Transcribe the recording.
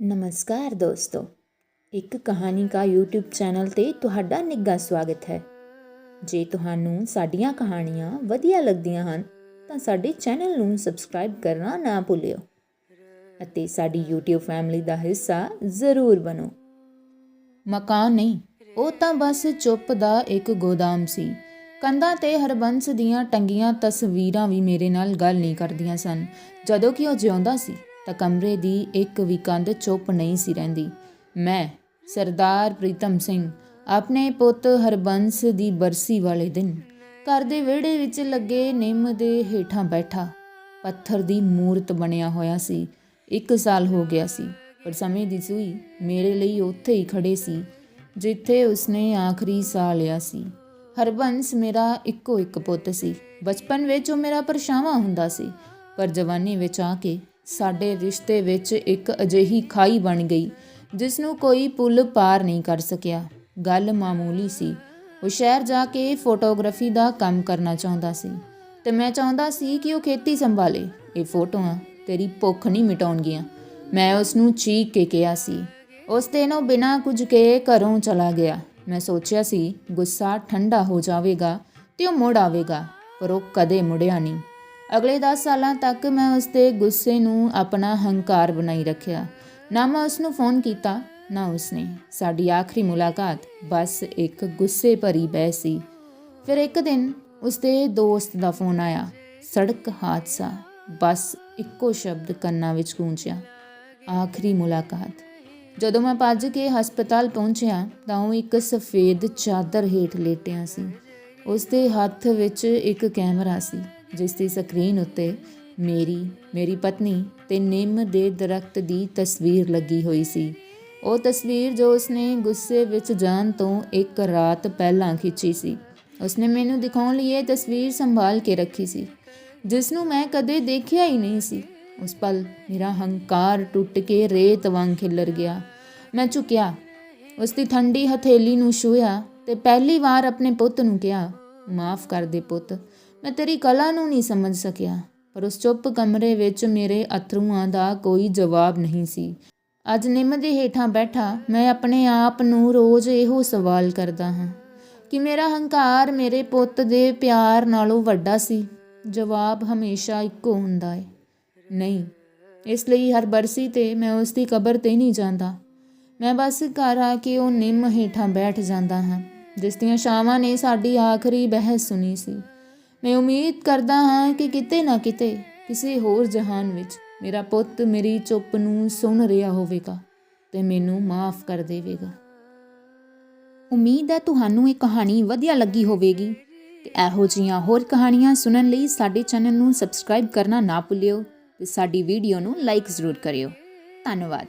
ਨਮਸਕਾਰ ਦੋਸਤੋ। ਇੱਕ ਕਹਾਣੀ ਕਾ YouTube ਚੈਨਲ ਤੇ ਤੁਹਾਡਾ ਨਿੱਘਾ ਸਵਾਗਤ ਹੈ। ਜੇ ਤੁਹਾਨੂੰ ਸਾਡੀਆਂ ਕਹਾਣੀਆਂ ਵਧੀਆ ਲੱਗਦੀਆਂ ਹਨ, ਤਾਂ ਸਾਡੇ ਚੈਨਲ ਨੂੰ ਸਬਸਕ੍ਰਾਈਬ ਕਰਨਾ ਨਾ ਭੁੱਲਿਓ ਅਤੇ ਸਾਡੀ YouTube ਫੈਮਿਲੀ ਦਾ ਹਿੱਸਾ ਜ਼ਰੂਰ ਬਣੋ। ਮਕਾਨ ਨਹੀਂ, ਉਹ ਤਾਂ ਬਸ ਚੁੱਪ ਦਾ ਇੱਕ ਗੋਦਾਮ ਸੀ। ਕੰਧਾਂ ਤੇ ਹਰਬੰਸ ਦੀਆਂ ਟੰਗੀਆਂ ਤਸਵੀਰਾਂ ਵੀ ਮੇਰੇ ਨਾਲ ਗੱਲ ਨਹੀਂ ਕਰਦੀਆਂ ਸਨ, ਜਦੋਂ ਕਿ ਉਹ ਜਿਉਂਦਾ ਸੀ। ਤਾਂ ਕਮਰੇ ਦੀ ਇੱਕ ਵੀ ਕੰਧ ਚੁੱਪ ਨਹੀਂ ਸੀ ਰਹਿੰਦੀ। ਮੈਂ, ਸਰਦਾਰ ਪ੍ਰੀਤਮ ਸਿੰਘ, ਆਪਣੇ ਪੁੱਤ ਹਰਬੰਸ ਦੀ ਬਰਸੀ ਵਾਲੇ ਦਿਨ ਘਰ ਦੇ ਵਿਹੜੇ ਵਿੱਚ ਲੱਗੇ ਨਿੰਮ ਦੇ ਹੇਠਾਂ ਬੈਠਾ। ਪੱਥਰ ਦੀ ਮੂਰਤ ਬਣਿਆ ਹੋਇਆ ਸੀ। ਇੱਕ ਸਾਲ ਹੋ ਗਿਆ ਸੀ, ਪਰ ਸਮੇਂ ਦੀ ਸੂਈ ਮੇਰੇ ਲਈ ਉੱਥੇ ਹੀ ਖੜੇ ਸੀ, ਜਿੱਥੇ ਉਸਨੇ ਆਖਰੀ ਸਾਹ ਲਿਆ ਸੀ। ਹਰਬੰਸ ਮੇਰਾ ਇੱਕੋ ਇੱਕ ਪੁੱਤ ਸੀ। ਬਚਪਨ ਵਿੱਚ ਉਹ ਮੇਰਾ ਪਰਛਾਵਾਂ ਹੁੰਦਾ ਸੀ, ਪਰ ਜਵਾਨੀ ਵਿੱਚ ਆ ਕੇ ਸਾਡੇ ਰਿਸ਼ਤੇ ਵਿੱਚ ਇੱਕ ਅਜਿਹੀ ਖਾਈ ਬਣ ਗਈ ਜਿਸ ਨੂੰ ਕੋਈ ਪੁਲ ਪਾਰ ਨਹੀਂ ਕਰ ਸਕਿਆ। ਗੱਲ ਮਾਮੂਲੀ ਸੀ। ਉਹ ਸ਼ਹਿਰ ਜਾ ਕੇ ਫੋਟੋਗ੍ਰਾਫੀ ਦਾ ਕੰਮ ਕਰਨਾ ਚਾਹੁੰਦਾ ਸੀ ਤੇ ਮੈਂ ਚਾਹੁੰਦਾ ਸੀ ਕਿ ਉਹ ਖੇਤੀ ਸੰਭਾਲੇ। ਇਹ ਫੋਟੋਆਂ ਤੇਰੀ ਭੁੱਖ ਨਹੀਂ ਮਿਟਾਉਣਗੀਆਂ। ਮੈਂ ਉਸ ਨੂੰ ਚੀਕ ਕੇ ਕਿਹਾ ਸੀ। ਉਸ ਦਿਨ ਉਹ ਬਿਨਾਂ ਕੁਝ ਕਹੇ ਘਰੋਂ ਚਲਾ ਗਿਆ। ਮੈਂ ਸੋਚਿਆ ਸੀ, ਗੁੱਸਾ ਠੰਡਾ ਹੋ ਜਾਵੇਗਾ ਤੇ ਉਹ ਮੁੜ ਆਵੇਗਾ, ਪਰ ਉਹ ਕਦੇ ਮੁੜਿਆ ਨਹੀਂ। ਅਗਲੇ 10 ਸਾਲਾਂ ਤੱਕ ਮੈਂ ਉਸ ਦੇ ਗੁੱਸੇ ਨੂੰ ਆਪਣਾ ਹੰਕਾਰ ਬਣਾਈ ਰੱਖਿਆ। ਨਾ ਮੈਂ ਉਸ ਨੂੰ ਫੋਨ ਕੀਤਾ, ਨਾ ਉਸਨੇ। ਸਾਡੀ ਆਖਰੀ ਮੁਲਾਕਾਤ ਬਸ ਇੱਕ ਗੁੱਸੇ ਭਰੀ ਬਹਿ ਸੀ। ਫਿਰ ਇੱਕ ਦਿਨ ਉਸਦੇ ਦੋਸਤ ਦਾ ਫੋਨ ਆਇਆ। ਸੜਕ ਹਾਦਸਾ, ਬਸ ਇੱਕੋ ਸ਼ਬਦ ਕੰਨਾਂ ਵਿੱਚ ਗੂੰਜਿਆ। ਆਖਰੀ ਮੁਲਾਕਾਤ। ਜਦੋਂ ਮੈਂ ਭੱਜ ਕੇ ਹਸਪਤਾਲ ਪਹੁੰਚਿਆ ਤਾਂ ਉਹ ਇੱਕ ਸਫੇਦ ਚਾਦਰ ਹੇਠ ਲੇਟਿਆ ਸੀ। ਉਸਦੇ ਹੱਥ ਵਿੱਚ ਇੱਕ ਕੈਮਰਾ ਸੀ। ਜਿਸ ਦੀ ਸਕਰੀਨ ਉੱਤੇ ਮੇਰੀ ਮੇਰੀ ਪਤਨੀ ਤੇ ਨਿੰਮ ਦੇ ਦਰਖਤ ਦੀ ਤਸਵੀਰ ਲੱਗੀ ਹੋਈ ਸੀ। ਉਹ ਤਸਵੀਰ ਜੋ ਉਸਨੇ ਗੁੱਸੇ ਵਿੱਚ ਜਾਣ ਤੋਂ ਇੱਕ ਰਾਤ ਪਹਿਲਾਂ ਖਿੱਚੀ ਸੀ। ਉਸਨੇ ਮੈਨੂੰ ਦਿਖਾਉਣ ਲਈ ਇਹ ਤਸਵੀਰ ਸੰਭਾਲ ਕੇ ਰੱਖੀ ਸੀ, ਜਿਸ ਨੂੰ ਮੈਂ ਕਦੇ ਦੇਖਿਆ ਹੀ ਨਹੀਂ ਸੀ। ਉਸ ਪਲ ਮੇਰਾ ਹੰਕਾਰ ਟੁੱਟ ਕੇ ਰੇਤ ਵਾਂਗ ਖਿਲਰ ਗਿਆ। ਮੈਂ ਝੁਕਿਆ ਉਸ ਦੀ ਠੰਡੀ ਹਥੇਲੀ ਨੂੰ ਛੂਹਿਆ ਤੇ ਪਹਿਲੀ ਵਾਰ ਆਪਣੇ ਪੁੱਤ ਨੂੰ ਕਿਹਾ, ਮਾਫ ਕਰ ਦੇ ਪੁੱਤ ਮੈਂ ਤੇਰੀ ਕਲਾ ਨੂੰ ਨਹੀਂ ਸਮਝ ਸਕਿਆ, ਪਰ ਉਸ ਚੁੱਪ ਕਮਰੇ ਵਿੱਚ ਮੇਰੇ ਅਥਰੂਆਂ ਦਾ ਕੋਈ ਜਵਾਬ ਨਹੀਂ ਸੀ। ਅੱਜ ਨਿੰਮ ਦੇ ਹੇਠਾਂ ਬੈਠਾ, ਮੈਂ ਆਪਣੇ ਆਪ ਨੂੰ ਰੋਜ਼ ਇਹੋ ਸਵਾਲ ਕਰਦਾ ਹਾਂ ਕਿ ਮੇਰਾ ਹੰਕਾਰ ਮੇਰੇ ਪੁੱਤ ਦੇ ਪਿਆਰ ਨਾਲੋਂ ਵੱਡਾ ਸੀ? ਜਵਾਬ ਹਮੇਸ਼ਾ ਇੱਕੋ ਹੁੰਦਾ ਹੈ ਨਹੀਂ, ਇਸ ਲਈ ਹਰ ਬਰਸੀ ਤੇ ਮੈਂ ਉਸ ਦੀ ਕਬਰ ਤੇ ਨਹੀਂ ਜਾਂਦਾ। ਮੈਂ ਬਸ ਘਰ ਆ ਕੇ ਉਹ ਨਿੰਮ ਹੇਠਾਂ ਬੈਠ ਜਾਂਦਾ ਹਾਂ, ਜਿਸ ਦੀਆਂ ਛਾਵਾਂ ਨੇ ਸਾਡੀ ਆਖਰੀ ਬਹਿਸ ਸੁਣੀ ਸੀ। ਮੈਂ ਉਮੀਦ ਕਰਦਾ ਹਾਂ ਕਿ ਕਿਤੇ ਨਾ ਕਿਤੇ ਕਿਸੇ ਹੋਰ ਜਹਾਨ ਵਿੱਚ ਮੇਰਾ ਪੁੱਤ ਮੇਰੀ ਚੁੱਪ ਨੂੰ ਸੁਣ ਰਿਹਾ ਹੋਵੇਗਾ ਤੇ ਮੈਨੂੰ ਮਾਫ ਕਰ ਦੇਵੇਗਾ। ਉਮੀਦ ਹੈ ਤੁਹਾਨੂੰ ਇਹ ਕਹਾਣੀ ਵਧੀਆ ਲੱਗੀ ਹੋਵੇਗੀ ਤੇ ਇਹੋ ਜਿਹੀਆਂ ਹੋਰ ਕਹਾਣੀਆਂ ਸੁਣਨ ਲਈ ਸਾਡੇ ਚੈਨਲ ਨੂੰ ਸਬਸਕ੍ਰਾਈਬ ਕਰਨਾ ਨਾ ਭੁੱਲਿਓ ਤੇ ਸਾਡੀ ਵੀਡੀਓ ਨੂੰ ਲਾਈਕ ਜ਼ਰੂਰ ਕਰਿਓ। ਧੰਨਵਾਦ।